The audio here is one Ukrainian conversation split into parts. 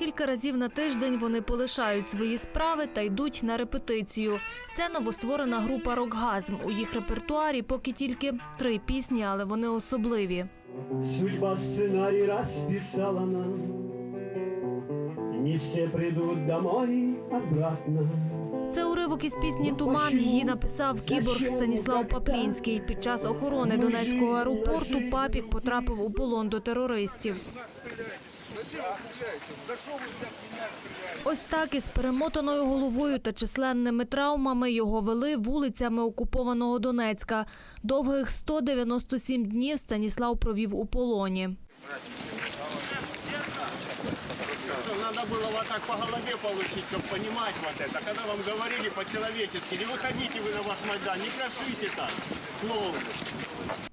Кілька разів на тиждень вони полишають свої справи та йдуть на репетицію. Це новостворена група «Рокгазм». У їх репертуарі поки тільки три пісні, але вони особливі. Судьба сценарій розписала нам Не всі прийдуть домой обратно Це уривок із пісні Туман. Її написав кіборг Станіслав Паплінський. Під час охорони Донецького аеропорту папік потрапив у полон до терористів. Ось так із перемотаною головою та численними травмами його вели вулицями окупованого Донецька. Довгих 197 днів Станіслав провів у полоні. Надо было вот так по голове получить, чтобы понимать вот это. Когда вам говорили по-человечески, не выходите вы на ваш Майдан, не пляшите так, клоуны.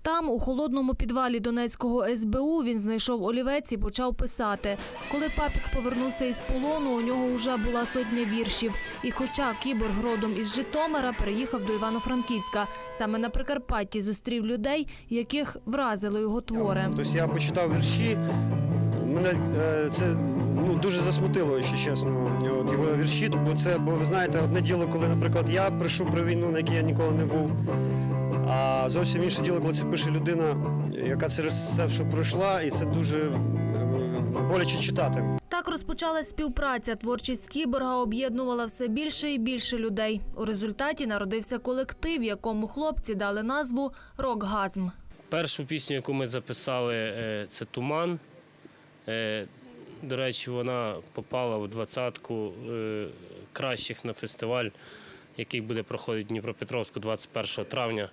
Там, у холодному підвалі Донецького СБУ, він знайшов олівець і почав писати. Коли папік повернувся із полону, у нього вже була сотня віршів. І хоча кіборг родом із Житомира переїхав до Івано-Франківська, саме на Прикарпатті зустрів людей, яких вразили його твори. Тобто я почитав вірші. Мене е, це ну, дуже засмутило, якщо чесно, от його вірші. Бо це, бо ви знаєте, одне діло, коли, наприклад, я пишу про війну, на якій я ніколи не був. А зовсім інше діло, коли це пише людина, яка через це все пройшла, і це дуже е, боляче читати. Так розпочалась співпраця. Творчість кіборга об'єднувала все більше і більше людей. У результаті народився колектив, якому хлопці дали назву «Рокгазм». Першу пісню, яку ми записали, е, це Туман. Е, До речі, вона попала в двадцятку е, кращих на фестиваль, який буде проходити в Дніпропетровську 21 травня.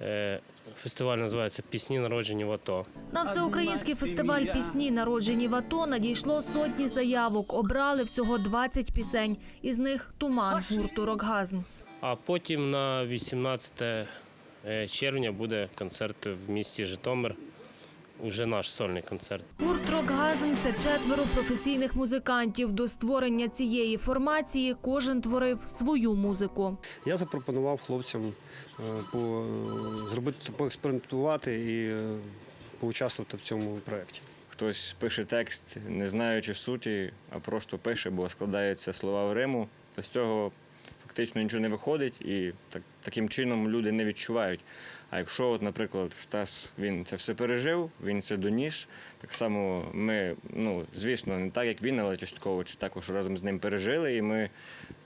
Е, Фестиваль називається Пісні народжені в АТО. На всеукраїнський фестиваль пісні, народжені в АТО, надійшло сотні заявок. Обрали всього 20 пісень. Із них «Туман» гурту «Рокгазм». А потім на 18 е, червня буде концерт в місті Житомир. Уже наш сольний концерт. Гурт «Рокгазм» – це четверо професійних музикантів. До створення цієї формації кожен творив свою музику. Я запропонував хлопцям е, по, зробити, поекспериментувати і е, поучаствувати в цьому проєкті. Хтось пише текст, не знаючи суті, а просто пише, бо складаються слова в Риму. Без цього фактично нічого не виходить, і так, таким чином люди не відчувають. А якщо, от, наприклад, Стас він це все пережив, він це доніс, так само ми, ну, звісно, не так, як він, але частково це також разом з ним пережили, і ми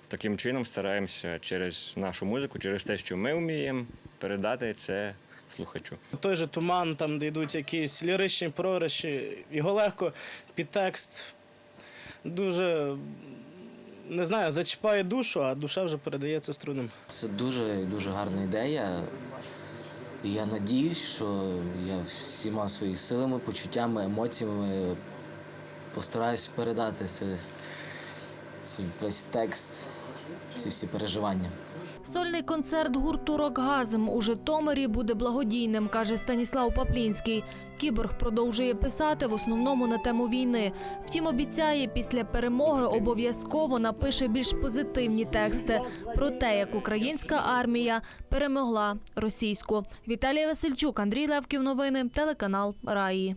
таким чином стараємося через нашу музику, через те, що ми вміємо, передати це слухачу. Той же туман, там де йдуть якісь ліричні прориші, його легко під текст дуже не знаю, зачіпає душу, а душа вже передається струнам. Це дуже дуже гарна ідея. Я надіюсь, що я всіма своїми силами, почуттями, емоціями постараюсь передати це, це весь текст, ці всі переживання. Сольний концерт гурту «Рокгазм» у Житомирі буде благодійним, каже Станіслав Паплінський. Кіборг продовжує писати в основному на тему війни. Втім, обіцяє, після перемоги обов'язково напише більш позитивні тексти про те, як українська армія перемогла російську. Віталія Васильчук, Андрій Левків. Новини, телеканал Раї.